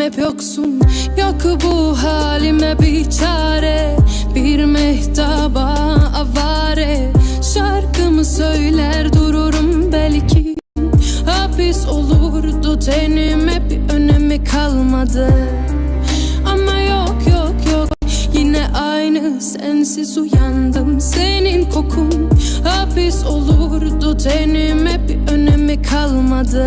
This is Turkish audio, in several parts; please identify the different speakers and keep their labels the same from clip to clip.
Speaker 1: Canım hep yoksun. Yok bu halime bir çare Bir mehtaba avare. Şarkımı söyler dururum belki. Hapis olurdu tenime bir önemi kalmadı. Ama yok yok yok. Yine aynı sensiz uyandım Senin kokun. Hapis olurdu tenime bir önemi kalmadı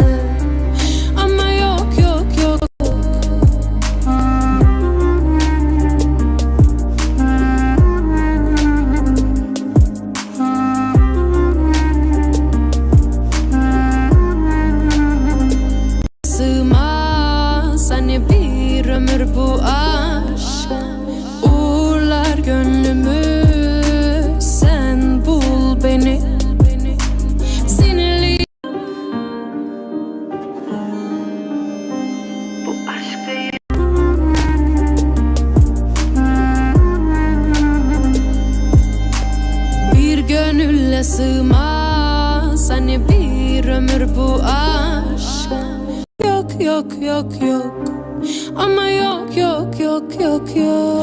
Speaker 1: ömür bu aşk. Uğurlar gönlümü sen bul beni. Sinirli
Speaker 2: Bu aşk değil
Speaker 1: bir gönülle sığmaz Hani bir ömür bu aşk. Yok yok yok yok Ama yok yok yok yok yok